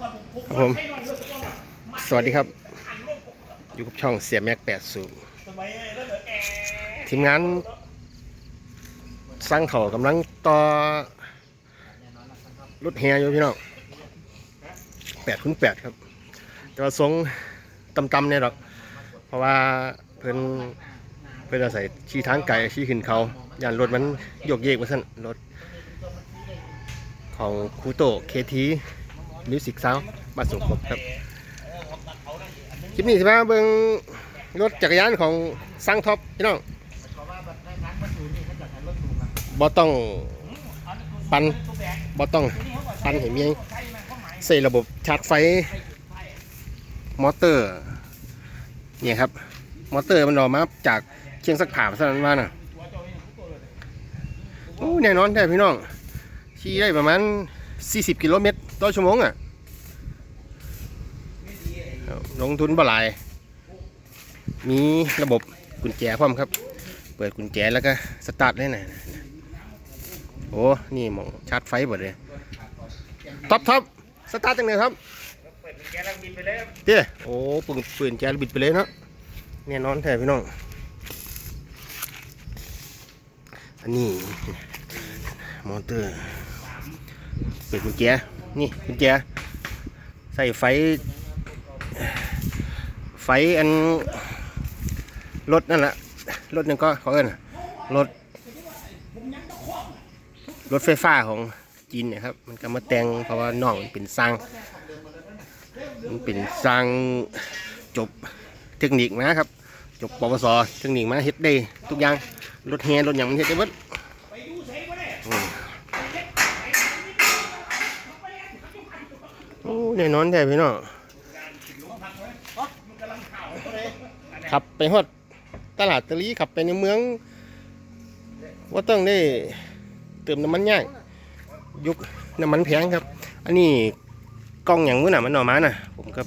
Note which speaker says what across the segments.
Speaker 1: ครับผมสวัสดีครับ อยู่กับช่องเสียแม็กแปดสูทีมงานสร้างเขากำลังต่อรถแฮอยู่พี่น้องแปดคูณแปดครับ แต่ว่าทรงต่ำๆเนี่ยหรอก เพราะว่าเพิ่นเพิ่นอาศัยชี้ทางไก่ชี้ขึ้นเขาย่านรถมันโยกเยกว่าสั่นรถของคูโตเคที มิวสิกซาวบ้าสงขลาครับคลิปนี้สิมาเบิ่งรถจักรยานของซังท็อปพี่น้องบ่ต้องปันบ่ต้องปันเห็นมีใส่ระบบชาร์จไฟ มอเตอร์ เนี่ยครับ มอเตอร์มันออกมาจากเชียงสักผ่าซะนั้นมาน่ะโอ้แน่นอนแท้พี่น้องขี่ได้ประมาณ 40 กิโลเมตรต่อชั่วโมงอะ ลงทุนบ่หลาย มีระบบกุญแจพร้อมครับ เปิดกุญแจแล้วก็สตาร์ทได้นะโอ้ นี่มองชาร์จไฟหมดเลยท็อปท็อปสตาร์ทจังเลยครับ
Speaker 2: เปิดแกลังบินไปเลยครับ
Speaker 1: เด้โอ้ปืนปืนแจบิดไปเลยเนาะแน่นอนแท้พี่น้อง อันนี้มอเตอร์เปิดกุญแจนี่กุญแจใส่ไฟ ไฟอันรถนั่นแหละรถนึงก็เขาเอิ้นรถรถไฟฟ้าของจีนเนี่ยครับ มันก็มาแต่งเพราะว่าน้องมันเป็นสร้างมันเป็นสร้างจบเทคนิคนะครับ จบปวสเทคนิคมาเฮ็ดได้ทุกอย่างรถแฮรถอย่างมันเฮ็ดได้เบิดโอ้แน่นอนแท้พี่น้อง ขับไปฮอดตลาดตะลีขับไปในเมืองว่าต้องได้เติมน้ำมันง่ายยุคน้ำมันแพงครับ อันนี้กล้องอย่างนู้นน่ะมันออกมาน่ะ ผมก็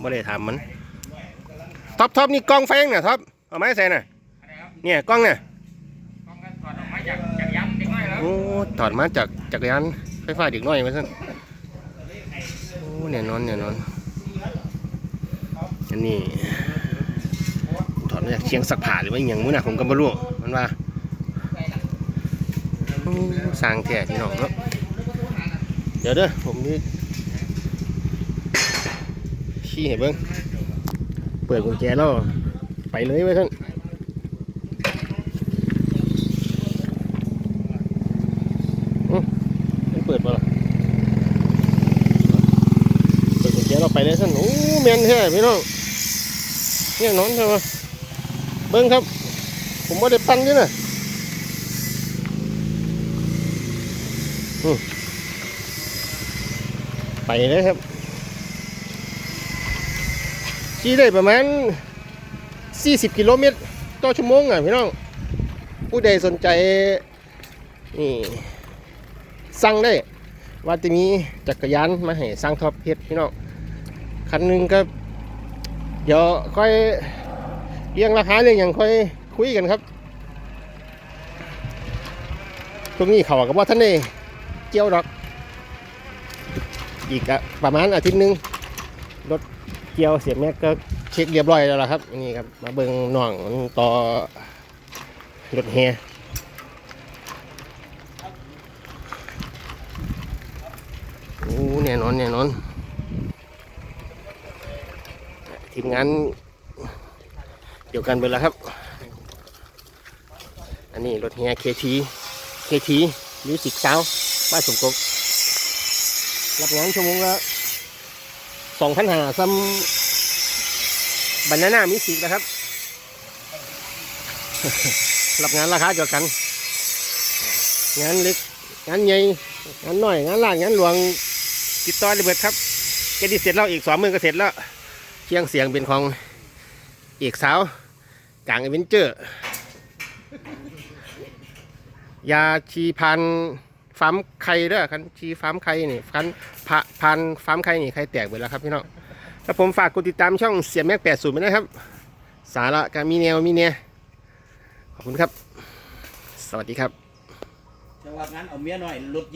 Speaker 1: ไม่ได้ถามมันท็อปท็อปนี่กล้องแฟงน่ะท็อปเอาไม้ใส่น่ะ
Speaker 2: อะไรครับ
Speaker 1: เนี่ยกล้องเนี่ย
Speaker 2: กล้องกันถอดออกมาจากจากยันเด็กน้อยแล้ว
Speaker 1: โอ้ถอดมาจากจักรยานไฟฟ้าเด็กน้อยมาสั่นโอ้เนี่ยนอนเนี่ยนอนอันนี้ถ อดมาจากเชียงสักผ่าหรือว่าอย่างนู้นน่ะผมก็ไม่รู้มันว่าสร้างแท้พี่น้องเนาะเดี๋ยวเด้อผมนี่ชี้ให้เบิ่งเปิดกุญแจแล้วไปเลยไว้ท่านมันเปิดมาหรอเปิดกุญแจเราไปเลยท่านโอ้แมนแท้พี่น้องเนี่ยนอนใช่ไหม เบิ่งครับ ผมว่าได้ปั้นด้วยนะไปเลยครับขี่ได้ประมาณ 40 กิโลเมตรต่อชั่วโมงอะพี่น้อง ผู้ใดสนใจ นี่สั่งได้ ว่าจะมีจักรยานมาให้สร้างท็อปเพชรพี่น้อง คันหนึงก็ เดี๋ยวค่อย เรียงราคาเรื่องอย่างค่อยคุยกันครับ ตรงนี้เขากับว่าท่านนี่เกี่ยวดอก อีกอะประมาณอาทิตย์หนึงรถเกี่ยวเสียแม็กก็เช็คเรียบร้อยแล้วละครับนี่ครับมาเบิ่งน่องต่อรถแฮโอ้แน่นอนแน่นอนทีมงาน เดียวกันเบิดแล้วครับ อันนี้รถแฮเคทีเคทีมิวสิกซาวบ้านสมกบรับงานชั่วโมงละสองพันหาซ้ำบรรณานามิสิกนะครับ รับงานราคาเดียวกัน งานเล็ก งานใหญ่ งานน้อย งานล่าง งานหลวง ติดต่อได้เบิดครับแกดีเสร็จแล้วอีกสองมือก็เสร็จแล้วเชียงเสียงเป็นของ เอกสาวกลางเอเวนเจอร์ ยาชีพันฟาร์มไข่เด้อคันชีฟาร์มไข่นี่คันพะพันฟาร์มไข่นี่ไข่แตกไปแล้วครับพี่น้องแล้วผมฝากกดติดตามช่องเสียแม็กแปดศูนย์ไปนะครับ สาระการมีแนวมีเนียขอบคุณครับ สวัสดีครับ
Speaker 3: จังหวะนั้นเอาเมียหน่อยลด